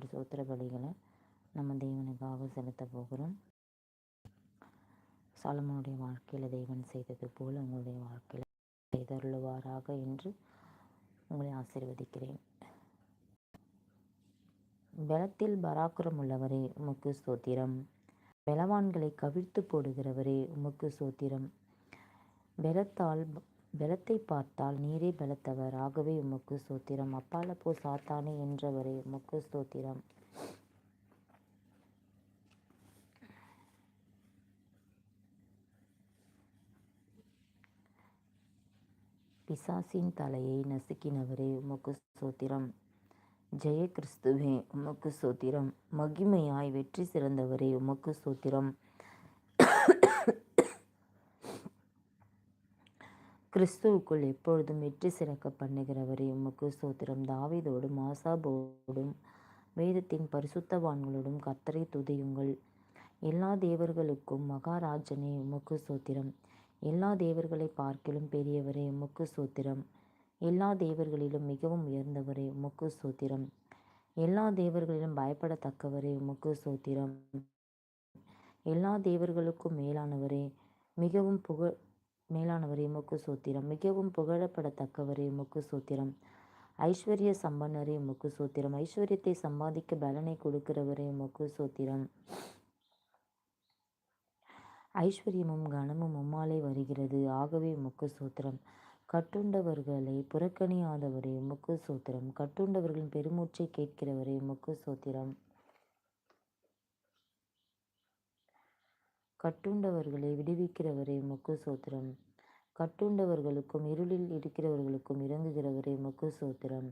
ஏழு சோத்திர பலிகளை நம்ம தேவனுக்காக செலுத்த போகிறோம். சாலமோனுடைய வாழ்க்கையில் தேவன் செய்தது போல் உங்களுடைய வாழ்க்கையில் செய்தருளுவாராக என்று உங்களை ஆசீர்வதிக்கிறேன். பலத்தில் பராக்கிரம் உள்ளவரே உமக்கு சோத்திரம் பலவான்களை கவிழ்த்து போடுகிறவரே உமக்கு சோத்திரம் பலத்தால் பலத்தை பார்த்தால் நீரே பலத்தவர் ஆகவே உமக்கு ஸ்தோத்திரம். அப்பாலப்போ சாத்தானே என்றவரே உமக்கு ஸ்தோத்திரம். பிசாசின் தலையை நசுக்கினவரே உமக்கு சோத்திரம் ஜெய கிறிஸ்துவே உமக்கு சோத்திரம் மகிமையாய் வெற்றி சிறந்தவரே உமக்கு சோத்திரம் கிறிஸ்துவுக்குள் எப்பொழுதும் வெற்றி சிறக்க பண்ணுகிறவரே உமக்கு சோத்திரம் தாவிதோடும் ஆசாபோடும் வேதத்தின் பரிசுத்தவான்களோடும் கத்தரை துதியுங்கள். எல்லா தேவர்களுக்கும் மகாராஜனே உமக்கு சோத்திரம் எல்லா தேவர்களை பார்க்கிலும் பெரியவரே உமக்கு சோத்திரம் எல்லா தேவர்களிலும் மிகவும் உயர்ந்தவரே உமக்கு சோத்திரம் எல்லா தேவர்களிலும் பயப்படத்தக்கவரே உமக்கு சோத்திரம் எல்லா தேவர்களுக்கும் மேலானவரே மிகவும் புகழ் மேலானவரே முக்கு சூத்திரம் மிகவும் புகழப்படத்தக்கவரே முக்கு சூத்திரம் ஐஸ்வர்ய சம்பன்னரே முக்கு சூத்திரம் ஐஸ்வர்யத்தை சம்பாதிக்க பலனை கொடுக்கிறவரே முக்கு சூத்திரம் ஐஸ்வர்யமும் கனமும் உம்மாலே வருகிறது. ஆகவே முக்கு சூத்திரம் கட்டுண்டவர்களை புறக்கணியாதவரே முக்கு சூத்திரம் கட்டுண்டவர்களின் பெருமூச்சை கேட்கிறவரே முக்கு சூத்திரம் கட்டுண்டவர்களை விடுவிக்கிறவரே முக்கு சோத்திரம் கட்டுண்டவர்களுக்கும் இருளில் இருக்கிறவர்களுக்கும் இறங்குகிறவரே முக்கு சோத்திரம்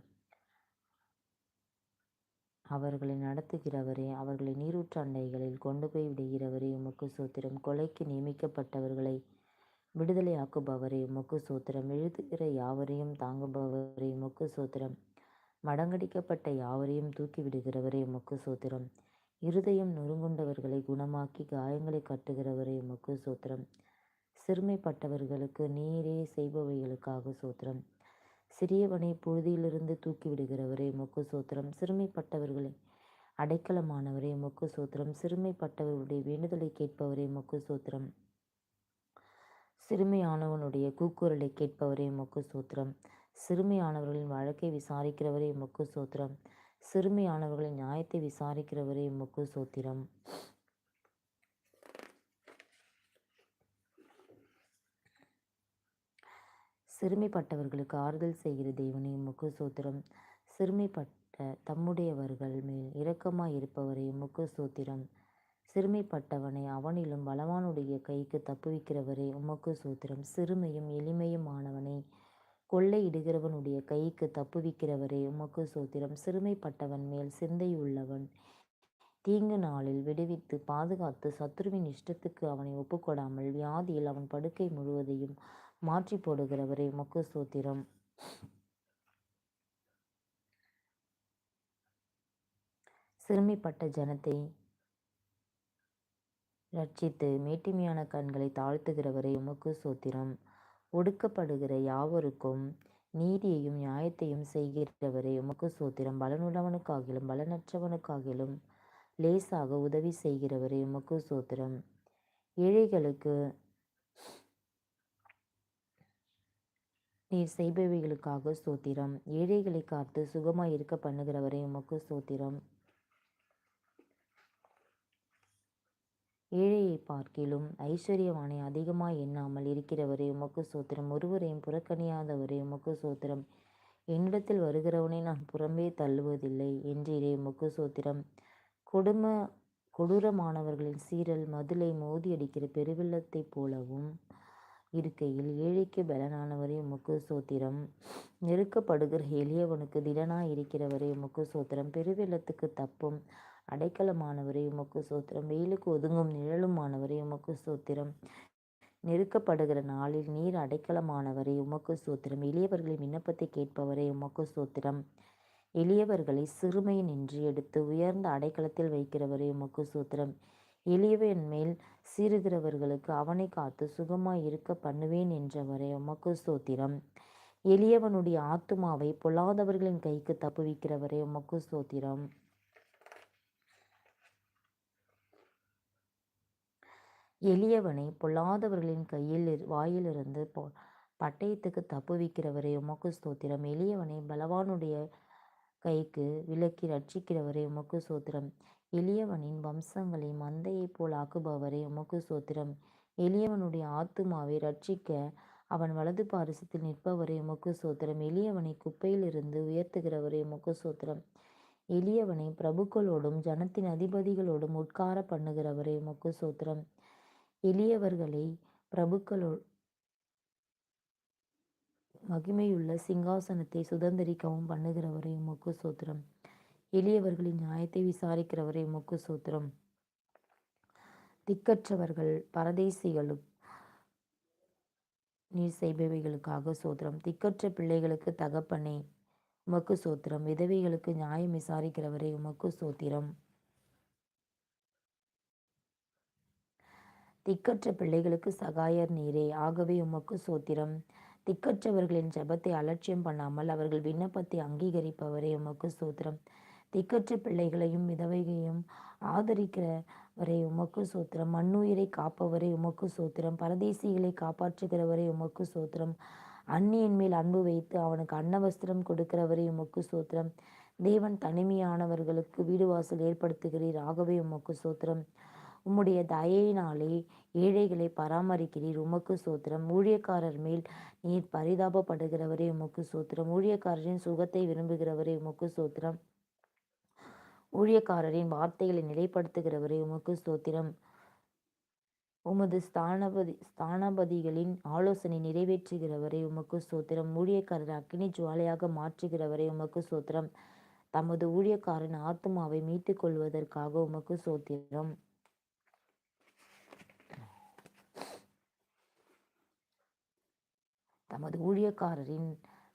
அவர்களை நடத்துகிறவரே அவர்களை நீரூற்று அண்டைகளில் கொண்டு போய் விடுகிறவரே உமக்கு சூத்திரம் கொலைக்கு நியமிக்கப்பட்டவர்களை விடுதலையாக்குபவரே உமக்கு சூத்திரம் எழுதுகிற யாவரையும் தாங்குபவரே உமக்கு சூத்திரம் மடங்கடிக்கப்பட்ட யாவரையும் தூக்கி விடுகிறவரே உமக்கு சூத்திரம் இருதயம் நொறுங்குண்டவர்களை குணமாக்கி காயங்களை கட்டுகிறவரே உமக்கு சோத்திரம். சிறுமைப்பட்டவர்களுக்கு நீரே செய்பவைகளுக்காக சோத்திரம். சிறியவனை புழுதியிலிருந்து தூக்கிவிடுகிறவரே மொக்கு சோத்திரம். சிறுமைப்பட்டவர்களை அடைக்கலமானவரே மொக்கு சோத்திரம். சிறுமைப்பட்டவர்களுடைய வேண்டுதலை கேட்பவரே மொக்கு சோத்திரம். சிறுமையானவனுடைய கூக்குரலை கேட்பவரே மொக்கு சோத்திரம். சிறுமையானவர்களின் வழக்கை விசாரிக்கிறவரே மொக்கு சோத்திரம். சிறுமியானவர்களின் நியாயத்தை விசாரிக்கிறவரே உமக்கு சோத்திரம். சிறுமைப்பட்டவர்களுக்கு ஆறுதல் செய்கிற தேவனே உமக்கு சோத்திரம். சிறுமைப்பட்ட தம்முடையவர்கள் மேல் இரக்கமாய் இருப்பவரே உமக்கு சோத்திரம். சிறுமைப்பட்டவனை அவனிலும் பலவானுடைய கைக்கு தப்புவிக்கிறவரே உமக்கு சூத்திரம். சிறுமையும் எளிமையும் ஆனவனை கொள்ளையிடுகிறவனுடைய கைக்கு தப்புவிக்கிறவரே உமக்கு சோத்திரம். சிறுமைப்பட்டவன் மேல் சிந்தையுள்ளவன். தீங்கு நாளில் விடுவித்து பாதுகாத்து சத்ருவின் இஷ்டத்துக்கு அவனை ஒப்புக்கொடாமல் வியாதியில் அவன் படுக்கை முழுவதையும் மாற்றி போடுகிறவரே உமக்கு சோத்திரம். சிறுமைப்பட்ட ஜனத்தை ரட்சித்து மேட்டிமையான கண்களை தாழ்த்துகிறவரே உமக்கு சோத்திரம். ஒடுக்கப்படுகிற யாவருக்கும் நீதியையும் நியாயத்தையும் செய்கிறவரே. உமக்கு சூத்திரம் பலனுள்ளவனுக்காகிலும் பலனற்றவனுக்காகிலும் லேசாக உதவி செய்கிறவரே. உமக்கு சூத்திரம். ஏழைகளுக்கு நீர் செய்பவைகளுக்காக சோத்திரம். ஏழைகளை காத்து சுகமாய் இருக்க பண்ணுகிறவரே. உமக்கு சோத்திரம். ஏழையை பார்க்கிலும் ஐஸ்வர்யவானை அதிகமாய் எண்ணாமல் இருக்கிறவரே உமக்கு சோத்திரம். ஒருவரையும் புறக்கணியாதவரே உமக்கு சோத்திரம். என்னிடத்தில் வருகிறவனை நான் புறம்பே தள்ளுவதில்லை என்றீரே உமக்கு சோத்திரம். கொடும கொடூரமானவர்களின் சீரல் மதுளை மோதி அடிக்கிற பெருவெள்ளத்தைப் போலவும் இருக்கையில் ஏழைக்கு பலனானவரே உமக்கு சோத்திரம். நெருக்கப்படுகிற எளியவனுக்கு திடனாய் இருக்கிறவரே உமக்கு சோத்திரம். பெருவெள்ளத்துக்கு தப்பும் அடைக்கலமானவரே உமக்கு சோத்திரம். வெயிலுக்கு ஒதுங்கும் நிழலுமானவரே உமக்கு சோத்திரம். நெருக்கப்படுகிற நாளில் நீர் அடைக்கலமானவரே உமக்கு சோத்திரம். எளியவர்களின் விண்ணப்பத்தை கேட்பவரே உமக்கு சோத்திரம். எளியவர்களை சிறுமையின் நின்று எடுத்து உயர்ந்த அடைக்கலத்தில் வைக்கிறவரே உமக்கு சோத்திரம். எளியவன் மேல் சீறுகிறவர்களுக்கு அவனை காத்து சுகமாய் இருக்க பண்ணுவேன் என்றவரே உமக்கு சோத்திரம். எளியவனுடைய ஆத்துமாவை பொல்லாதவர்களின் கைக்கு தப்புவிக்கிறவரே உமக்கு சோத்திரம். எளியவனை பொல்லாதவர்களின் கையில் வாயிலிருந்து பொ பட்டயத்துக்கு தப்புவிக்கிறவரே உமக்கு ஸ்தோத்திரம். எளியவனை பலவானுடைய கைக்கு விலக்கி ரட்சிக்கிறவரே உமக்கு சோத்திரம் எளியவனின் வம்சங்களை மந்தையைப் போல் ஆக்குபவரே உமக்கு சோத்திரம் எளியவனுடைய ஆத்துமாவை ரட்சிக்க அவன் வலது பாரிசத்தில் நிற்பவரே உமக்கு சோத்திரம் எளியவனை குப்பையிலிருந்து உயர்த்துகிறவரே உமக்கு சோத்திரம் எளியவனை பிரபுக்களோடும் ஜனத்தின் அதிபதிகளோடும் உட்கார பண்ணுகிறவரே உமக்கு சோத்திரம் எளியவர்களை பிரபுக்களோ மகிமையுள்ள சிங்காசனத்தை சுதந்திரிக்கவும் பண்ணுகிறவரை உமக்கு சோத்திரம் எளியவர்களின் நியாயத்தை விசாரிக்கிறவரை உமக்கு சோத்திரம் திக்கற்றவர்கள் பரதேசிகளும் நீர் செய்பவைகளுக்காக சோத்திரம். திக்கற்ற பிள்ளைகளுக்கு தகப்பனே உமக்கு சோத்திரம் விதவைகளுக்கு நியாயம் விசாரிக்கிறவரை உமக்கு சோத்திரம் திக்கற்ற பிள்ளைகளுக்கு சகாயர் நீரே. ஆகவே உமக்கு சோத்திரம். திக்கற்றவர்களின் ஜெபத்தை அலட்சியம் பண்ணாமல் அவர்கள் விண்ணப்பத்தை அங்கீகரிப்பவரே உமக்கு சோத்திரம். திக்கற்ற பிள்ளைகளையும் விதவைகளையும் ஆதரிக்கிறவரை உமக்கு சோத்திரம். மண்ணுயிரை காப்பவரை உமக்கு சோத்திரம். பரதேசிகளை காப்பாற்றுகிறவரை உமக்கு சோத்திரம். அந்நியன் மேல் அன்பு வைத்து அவனுக்கு அன்னவஸ்திரம் கொடுக்கிறவரை உமக்கு சோத்திரம். தேவன் தனிமையானவர்களுக்கு வீடு வாசல் ஏற்படுத்துகிறீர். ஆகவே உமக்கு சோத்திரம். உம்முடைய தயையினாலே ஏழைகளை பராமரிக்கிறீர். உமக்கு சோத்திரம். ஊழியக்காரர் மேல் நீர் பரிதாபப்படுகிறவரே உமக்கு சோத்திரம். ஊழியக்காரரின் சுகத்தை விரும்புகிறவரே உமக்கு சோத்திரம். ஊழியக்காரரின் வார்த்தைகளை நிலைப்படுத்துகிறவரே உமக்கு ஸ்தோத்திரம் உமது ஸ்தானபதி ஸ்தானபதிகளின் ஆலோசனை நிறைவேற்றுகிறவரை உமக்கு சோத்திரம். ஊழியக்காரர் அக்னி ஜுவாலையாக மாற்றுகிறவரை உமக்கு சோத்திரம். தமது ஊழியக்காரன் ஆத்மாவை மீட்டுக் கொள்வதற்காக உமக்கு சோத்திரம். தமது ஊழியக்காரரின்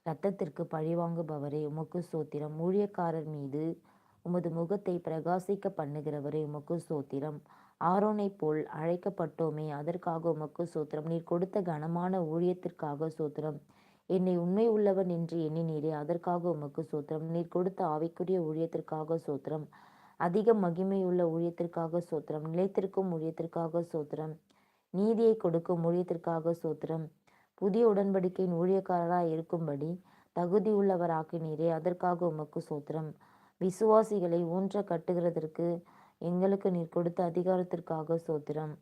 இரத்தத்திற்கு பழிவாங்குபவரே உமக்கு சோத்திரம். ஊழியக்காரர் மீது உமது முகத்தை பிரகாசிக்க பண்ணுகிறவரே உமக்கு சோத்திரம். ஆரோனைப் போல் அழைக்கப்பட்டோமே அதற்காக உமக்கு சோத்திரம். நீர் கொடுத்த கனமான ஊழியத்திற்காக சோத்திரம். என்னை உண்மை உள்ளவன் என்று எண்ணினீரே அதற்காக உமக்கு சோத்திரம். நீர் கொடுத்த ஆவிக்குரிய ஊழியத்திற்காக சோத்திரம். அதிக மகிமையுள்ள ஊழியத்திற்காக சோத்திரம். நிலைத்திருக்கும் ஊழியத்திற்காக சோத்திரம். நீதியை கொடுக்கும் ஊழியத்திற்காக சோத்திரம். புதிய உடன்படிக்கையின் ஊழியக்காரராய் இருக்கும்படி தகுதியுள்ளவராக்கினீரே அதற்காக உமக்கு சோத்திரம். விசுவாசிகளை ஊன்ற கட்டுகிறதற்கு எங்களுக்கு நீர் கொடுத்த அதிகாரத்திற்காக சோத்திரம்.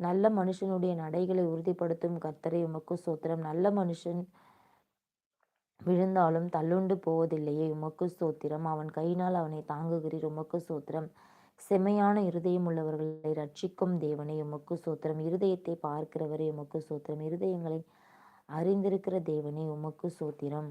நல்ல மனுஷனுடைய நடைகளை உறுதிப்படுத்தும் கர்த்தரை உமக்கு சோத்திரம். நல்ல மனுஷன் விழுந்தாலும் தள்ளுண்டு போவதில்லையே உமக்கு சோத்திரம். அவன் கையினால் அவனை தாங்குகிறீர் உமக்கு சோத்திரம். செம்மையான இருதயம் உள்ளவர்களை ரட்சிக்கும் தேவனை உமக்கு சோத்திரம். இருதயத்தை பார்க்கிறவரே உமக்கு சோத்திரம். இருதயங்களை அறிந்திருக்கிற தேவனே உமக்கு சோத்திரம்.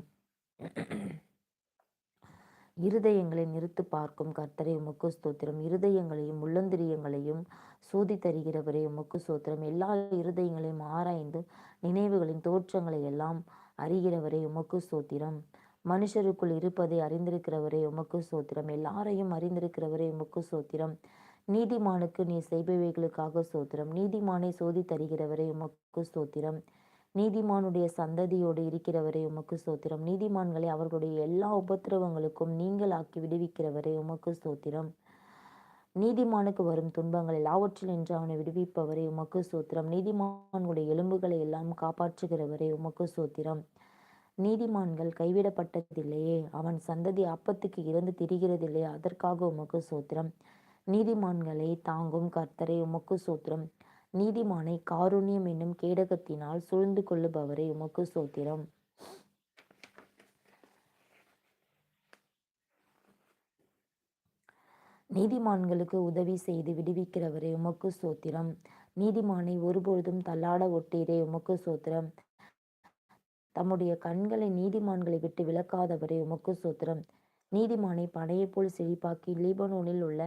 இருதயங்களை நிறுத்து பார்க்கும் கர்த்தரை உமக்கு ஸ்தோத்திரம் இருதயங்களையும் உள்ளந்திரியங்களையும் சோதி தருகிறவரே உமக்கு சோத்திரம். எல்லா இருதயங்களையும் ஆராய்ந்து நினைவுகளின் தோற்றங்களை எல்லாம் அறிகிறவரே உமக்கு சோத்திரம். மனுஷருக்குள் இருப்பதை அறிந்திருக்கிறவரே உமக்கு சோத்திரம். எல்லாரையும் அறிந்திருக்கிறவரே உமக்கு சோத்திரம். நீதிமானுக்கு நீ செய்பவைகளுக்காக சோத்திரம். நீதிமானை சோதி தருகிறவரே உமக்கு சோத்திரம். நீதிமானுடைய சந்ததியோடு இருக்கிறவரே உமக்கு சோத்திரம். நீதிமான்களை அவர்களுடைய எல்லா உபத்திரவங்களுக்கும் நீங்கள் ஆக்கி விடுவிக்கிறவரே உமக்கு சோத்திரம். நீதிமானுக்கு வரும் துன்பங்கள் எல்லாவற்றில் என்று அவனை விடுவிப்பவரே உமக்கு சோத்திரம். நீதிமான்களுடைய எலும்புகளை எல்லாம் காப்பாற்றுகிறவரே உமக்கு சோத்திரம். நீதிமான்கள் கைவிடப்பட்டதில்லையே அவன் சந்ததி அப்பத்துக்கு இறந்து திரிகிறதில்லையே அதற்காக உமக்கு சோத்திரம். நீதிமான்களை தாங்கும் கர்த்தரை உமக்கு சோத்திரம். நீதிமானை காருண்யம் என்னும் கேடகத்தினால் சூழ்ந்து கொள்ளுபவரே உமக்கு சோத்திரம். நீதிமான்களுக்கு உதவி செய்து விடுவிக்கிறவரே உமக்கு சோத்திரம். நீதிமானை ஒருபொழுதும் தள்ளாட ஒட்டீரே உமக்கு சோத்திரம். தம்முடைய கண்களை நீதிமான்களை விட்டு விலக்காதவரே உமக்கு சூத்திரம். நீதிமானை படையைப் போல் செழிப்பாக்கி லீபனோனில் உள்ள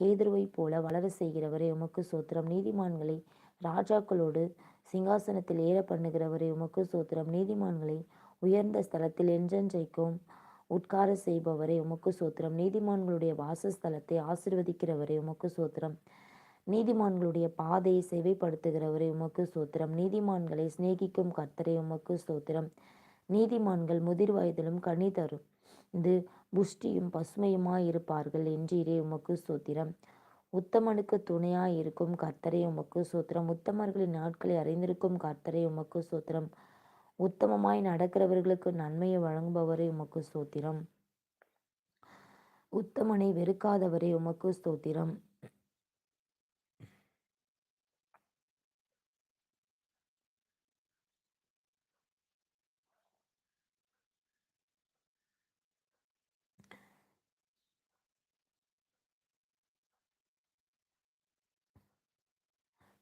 கேதுருவைப் போல வளர செய்கிறவரே உமக்கு சோத்திரம். நீதிமான்களை ராஜாக்களோடு சிங்காசனத்தில் ஏற பண்ணுகிறவரே உமக்கு சோத்திரம். நீதிமான்களை உயர்ந்த ஸ்தலத்தில் என்றென்றைக்கும் உட்கார செய்பவரே உமக்கு சோத்திரம். நீதிமான்களுடைய வாசஸ்தலத்தை ஆசிர்வதிக்கிறவரே உமக்கு சோத்திரம். நீதிமான்களுடைய பாதையை செவைப்படுத்துகிறவரே உமக்கு சோத்திரம். நீதிமான்களை சிநேகிக்கும் கர்த்தரை உமக்கு சோத்திரம். நீதிமான்கள் முதிர் வயதிலும் கனி தரும். இது புஷ்டியும் பசுமையுமாய் இருப்பார்கள் என்று என்றீரே உமக்கு சோத்திரம். உத்தமனுக்கு துணையாய் இருக்கும் கர்த்தரை உமக்கு சூத்திரம். உத்தமர்களின் நாட்களை அறிந்திருக்கும் கர்த்தரை உமக்கு சூத்திரம். உத்தமமாய் நடக்கிறவர்களுக்கு நன்மையை வழங்குபவரை உமக்கு சோத்திரம். உத்தமனை வெறுக்காதவரே உமக்கு ஸ்தோத்திரம்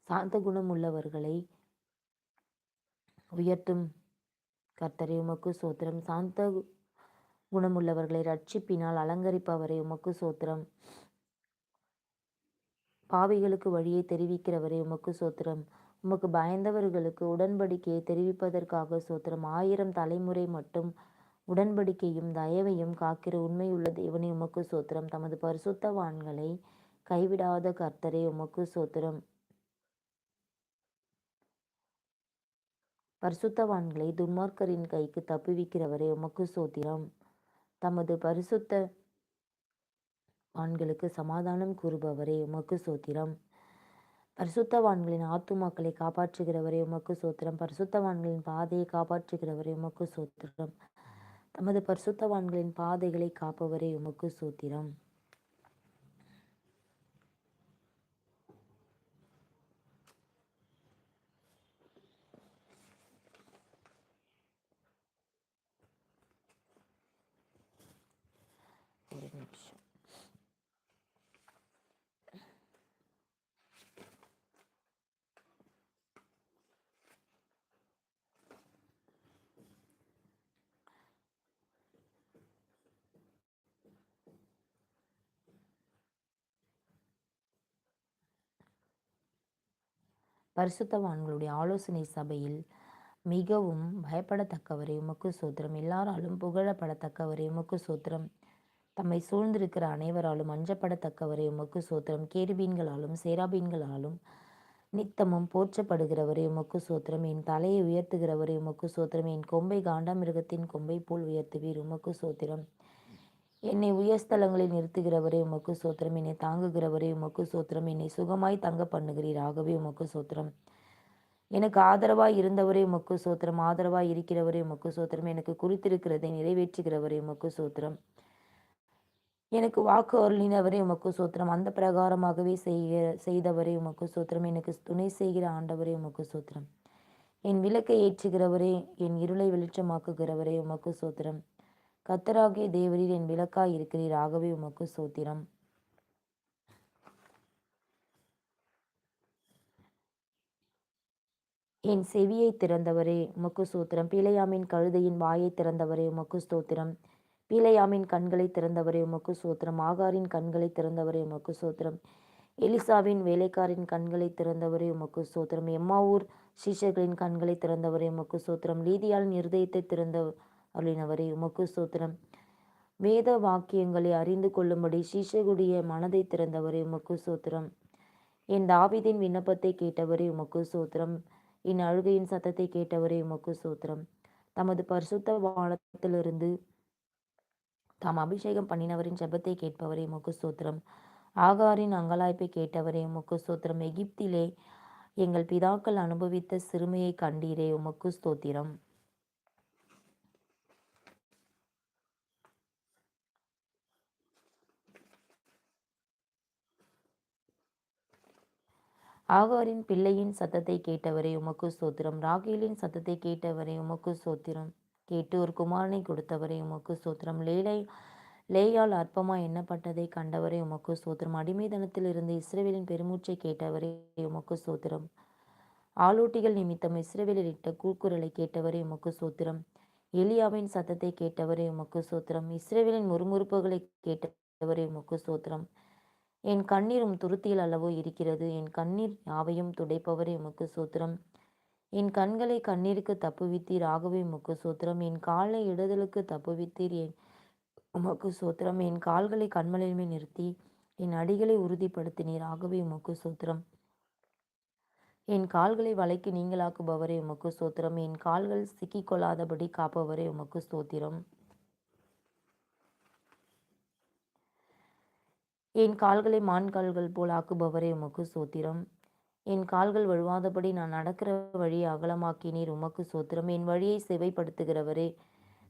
சாந்த குணம் உள்ளவர்களை உயர்த்தும் கர்த்தரை உமக்கு சோத்திரம். சாந்த குணமுள்ளவர்களை ரட்சிப்பினால் அலங்கரிப்பவரை உமக்கு சோத்திரம். பாவிகளுக்கு வழியை தெரிவிக்கிறவரை உமக்கு சோத்திரம். உமக்கு பயந்தவர்களுக்கு உடன்படிக்கையை தெரிவிப்பதற்காக சோத்திரம். ஆயிரம் தலைமுறை மட்டும் உடன்படிக்கையும் தயவையும் காக்கிற உண்மையுள்ள தேவனை உமக்கு சோத்திரம். தமது பரிசுத்தவான்களை கைவிடாத கர்த்தரை உமக்கு சோத்திரம். பரிசுத்தவான்களை துன்மார்க்கரின் கைக்கு தப்புவிக்கிறவரே உமக்கு சோத்திரம். தமது பரிசுத்த வான்களுக்கு சமாதானம் கூறுபவரே உமக்கு சோத்திரம். பரிசுத்தவான்களின் ஆத்துமாக்களை காப்பாற்றுகிறவரே உமக்கு சோத்திரம். பரிசுத்தவான்களின் பாதையை காப்பாற்றுகிறவரே உமக்கு சோத்திரம். தமது பரிசுத்தவான்களின் பாதைகளை காப்பவரே உமக்கு சோத்திரம் ஒரு நிமிஷம் பரிசுத்தவான்களுடைய ஆலோசனை சபையில் மிகவும் பயப்படத்தக்கவரை. உமக்கு சோத்திரம். எல்லாராலும் புகழப்படத்தக்கவரை. உமக்கு சோத்திரம். தம்மை சூழ்ந்திருக்கிற அனைவராலும் அஞ்சப்படத்தக்கவரை. உமக்கு சோத்திரம். கேருபீன்களாலும் சேராபீன்களாலும் நித்தமும் போற்றப்படுகிறவரே. உமக்கு சோத்திரம். என் தலையை உயர்த்துகிறவரே. உமக்கு சோத்திரம். என் கொம்பை காண்டாமிருகத்தின் கொம்பை போல் உயர்த்துவீர். உமக்கு சோத்திரம். என்னை உயர்ஸ்தலங்களில் நிறுத்துகிறவரே உமக்கு சோத்திரம் என்னை தாங்குகிறவரே உமக்கு சோத்திரம் என்னை சுகமாய் தங்க பண்ணுகிறீர் ஆகவே உமக்கு சோத்திரம் எனக்கு ஆதரவாய் இருந்தவரே உமக்கு சோத்திரம் ஆதரவாய் இருக்கிறவரே உமக்கு சோத்திரம் எனக்கு குறித்திருக்கிறதை நிறைவேற்றுகிறவரே உமக்கு சோத்திரம் எனக்கு வாக்கு அருளினவரே உமக்கு சோத்திரம் அந்த பிரகாரமாகவே செய்கிற செய்தவரே உமக்கு சோத்திரம் எனக்கு துணை செய்கிற ஆண்டவரே உமக்கு சோத்திரம் என் விளக்கை ஏற்றுகிறவரே என் இருளை வெளிச்சமாக்குகிறவரே உமக்கு சோத்திரம் கத்தராகிய தேவரீர் என் விளக்காய் இருக்கிறீர். ஆகவே உமக்கு சோத்திரம். என் செவியை திறந்தவரே உமக்கு சோத்திரம். பிழையாமின் கழுதையின் வாயை திறந்தவரே உமக்கு ஸ்தோத்திரம் பீலையாமின் கண்களை திறந்தவரே உமக்கு சோத்திரம். ஆகாரின் கண்களை திறந்தவரே உமக்கு சோத்திரம். எலிசாவின் வேலைக்காரின் கண்களை திறந்தவரே உமக்கு சோத்திரம். எம்மாவூர் சீஷர்களின் கண்களை திறந்தவரே உமக்கு சோத்திரம். லீதியாளின் இருதயத்தை திறந்த அருளினவரே உமக்கு சூத்திரம் வேத வாக்கியங்களை அறிந்து கொள்ளும்படி சீஷகுடைய மனதை திறந்தவரே உமக்கு சூத்திரம் என் தாவிதின் விண்ணப்பத்தை கேட்டவரே உமக்கு சூத்திரம் என் அழுகையின் சத்தத்தை கேட்டவரே உமக்கு சூத்திரம் தமது பரிசுத்த வானத்திலிருந்து தாம் அபிஷேகம் பண்ணினவரின் ஜபத்தை கேட்பவரே உமக்கு சூத்திரம் ஆகாரின் அங்கலாய்ப்பை கேட்டவரே உமக்கு சூத்திரம் எகிப்திலே எங்கள் பிதாக்கள் அனுபவித்த சிறுமையை கண்டீரே உமக்கு ஸ்தோத்திரம். ஆகாரின் பிள்ளையின் சத்தத்தை கேட்டவரே உமக்கு சோத்திரம் ராகேலின் சத்தத்தை கேட்டவரே உமக்கு சோத்திரம் கேட்டு ஒரு குமாரனை கொடுத்தவரே உமக்கு சோத்திரம் லேலை லேயால் அற்பமாய் எண்ணப்பட்டதை கண்டவரே உமக்கு சோத்திரம் அடிமைதனத்தில் இருந்து இஸ்ரேவேலின் பெருமூச்சை கேட்டவரே உமக்கு சோத்திரம் ஆலூட்டிகள் நிமித்தம் இஸ்ரேவேலில் இட்ட கூக்குரலை கேட்டவரே உமக்கு சோத்திரம் எலியாவின் சத்தத்தை கேட்டவரே உமக்கு சோத்திரம் இஸ்ரேவேலின் முறுமுறுப்புகளை கேட்டவரே உமக்கு சோத்திரம் என் கண்ணீரும் துருத்தியில் அளவோ இருக்கிறது. என் கண்ணீர் யாவையும் துடைப்பவரே உமக்கு சோத்திரம் என் கண்களை கண்ணீருக்கு தப்புவித்தீர் ஆகவே முக்கு சோத்திரம் என் காலை இடுதலுக்கு தப்புவித்தீர் என் உமக்கு சோத்திரம் என் கால்களை கண்மலையுமே நிறுத்தி என் அடிகளை உறுதிப்படுத்தினீர் ஆகவே உமக்கு சூத்திரம் என் கால்களை வலைக்கு நீங்களாக்குபவரே உமக்கு சோத்திரம் என் கால்கள் சிக்கிக்கொள்ளாதபடி காப்பவரே உமக்கு சோத்திரம் என் கால்களை மான் கால்கள் போல் ஆக்குபவரே உமக்கு சோத்திரம். என் கால்கள் வழுவாதபடி நான் நடக்கிற வழியை அகலமாக்கினீர் உமக்கு சோத்திரம். என் வழியை செவைப்படுத்துகிறவரே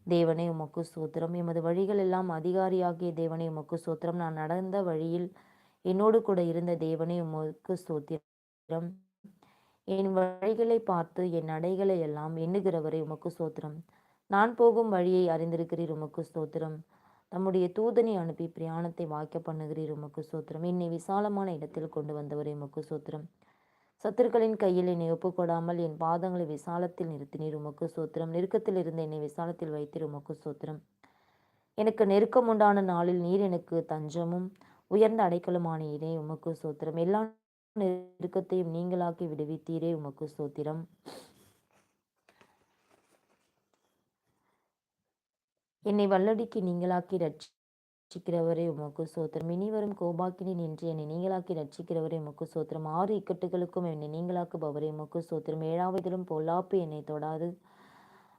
தேவனே உமக்கு சோத்திரம். எமது வழிகள் எல்லாம் அதிகாரியாகிய தேவனே உமக்கு சோத்திரம். நான் நடந்த வழியில் என்னோடு கூட இருந்த தேவனே உமக்கு சோத்திரம். என் வழிகளை பார்த்து என் நடைகளை எல்லாம் எண்ணுகிறவரே உமக்கு சோத்திரம். நான் போகும் வழியை அறிந்திருக்கிறீர் உமக்கு ஸ்தோத்திரம் நம்முடைய தூதனை அனுப்பி பிரயாணத்தை வாய்க்க பண்ணுகிறீர் உமக்கு சோத்திரம். என்னை விசாலமான இடத்தில் கொண்டு வந்தவரே உமக்கு சோத்திரம். சத்துருக்களின் கையில் என்னை ஒப்புக்கொடாமல் என் பாதங்களை விசாலத்தில் நிறுத்தினீர் உமக்கு சோத்திரம். நெருக்கத்தில் இருந்த என்னை விசாலத்தில் வைத்தீர் உமக்கு சோத்திரம். எனக்கு நெருக்கம் உண்டான நாளில் நீர் எனக்கு தஞ்சமும் உயர்ந்த அடைக்கலுமானீரே உமக்கு சோத்திரம். எல்லா நெருக்கத்தையும் நீங்களாக்கி விடுவித்தீரே உமக்கு சோத்திரம். என்னை வல்லடிக்கு நீங்களாக்கி ரட்சிக்கிறவரே உமக்கு சோத்திரம் இனி வரும் கோபாக்கினி நின்று என்னை நீங்களாக்கி ரட்சிக்கிறவரே உமக்கு சோத்திரம் ஆறு இக்கட்டுகளுக்கும் என்னை நீங்களாக்குபவரே உமக்கு சோத்திரம் ஏழாவதிலும் பொல்லாப்பு என்னை தொடாது.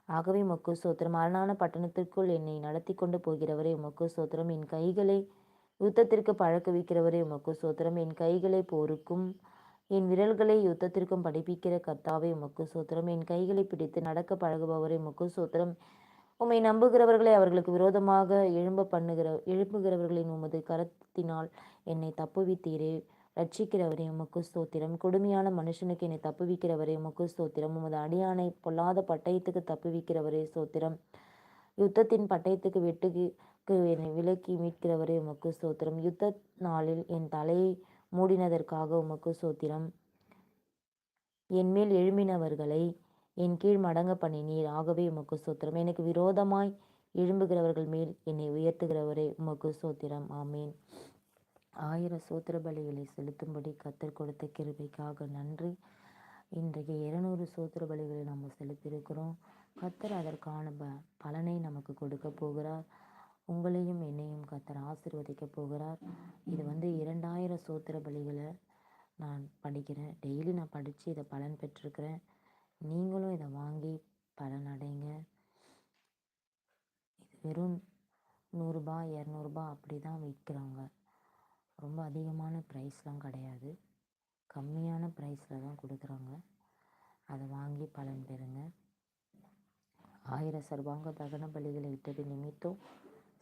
ஆகவே உமக்கு சோத்திரம் அரணான பட்டணத்திற்குள் என்னை நடத்தி கொண்டு போகிறவரே உமக்கு சோத்திரம் என் கைகளை யுத்தத்திற்கு பழக்க வைக்கிறவரே உமக்கு சோத்திரம் என் கைகளை போருக்கும் என் விரல்களை யுத்தத்திற்கும் படிப்பிக்கிற கர்த்தாவே உமக்கு சோத்திரம் என் கைகளை பிடித்து நடக்க பழகுபவரே உமக்கு சோத்திரம் உம்மை நம்புகிறவர்களை அவர்களுக்கு விரோதமாக எழும்ப பண்ணுகிற எழுப்புகிறவர்களின் உமது கரத்தினால் என்னை தப்புவித்தீரே. ரட்சிக்கிறவரே உமக்கு ஸ்தோத்திரம். கொடுமையான மனுஷனுக்கு என்னை தப்புவிக்கிறவரே உமக்கு ஸ்தோத்திரம். உமது அடியானை பொல்லாத பட்டயத்துக்கு தப்புவிக்கிறவரே ஸ்தோத்திரம். யுத்தத்தின் பட்டயத்துக்கு வெட்டுக்கு என்னை விலக்கி மீட்கிறவரே உமக்கு ஸ்தோத்திரம். யுத்த நாளில் என் தலையை மூடினதற்காக உமக்கு சோத்திரம் என் மேல் எழும்பினவர்களை என் கீழ் மடங்க பண்ணினீர் ஆகவே உமக்கு சோத்திரம். எனக்கு விரோதமாய் எழும்புகிறவர்கள் மேல் என்னை உயர்த்துகிறவரே உமக்கு சோத்திரம். ஆமேன். ஆயிரம் சோத்திர பலிகளை செலுத்தும்படி கத்தர் கொடுத்த கிருபைக்காக நன்றி. இன்றைக்கு இருநூறு சோத்திர பலிகளை நம்ம செலுத்தியிருக்கிறோம். கத்தர் அதற்கான ப பலனை நமக்கு கொடுக்க போகிறார். உங்களையும் என்னையும் கத்தர் ஆசிர்வதிக்க போகிறார். இது வந்து இரண்டாயிரம் சோத்திர பலிகளை நான் படிக்கிறேன். டெய்லி நான் படித்து இதை பலன் பெற்றிருக்கிறேன். நீங்களும் இதை வாங்கி பலன் அடைங்க இது வெறும் நூறுரூபா இரநூறுபா அப்படி தான் விற்கிறாங்க. ரொம்ப அதிகமான ப்ரைஸ்லாம் கிடையாது. கம்மியான ப்ரைஸில் தான் கொடுக்குறாங்க. அதை வாங்கி பலன் பெறுங்க. ஆயிர சர்வாங்க தகன பலிகளை இட்டது நிமித்தம்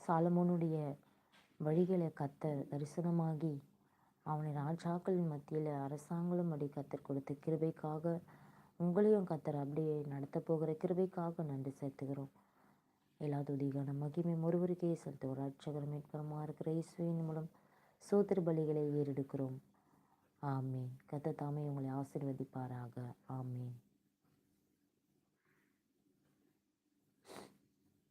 சாலமோனுடைய வழிகளை கத்தர் தரிசனமாகி அவனை ராஜாக்களின் மத்தியில் அரசாங்களும் அடி கத்தர் கொடுத்த கிருபைக்காக உங்களையும் கத்தர் அப்படியே நடத்த போகிற கிருபைக்காக நன்றி செலுத்துகிறோம். எல்லா துதிகான மகிமை ஒருவருக்கே செலுத்துவோம் ரட்சகர் மீட்பரமாக இருக்கிற இயேசுவின் மூலம் சோத்திர பலிகளை ஏறெடுக்கிறோம். ஆமீன். கத்த தாமே உங்களை ஆசிர்வதிப்பாராக. ஆமீன்.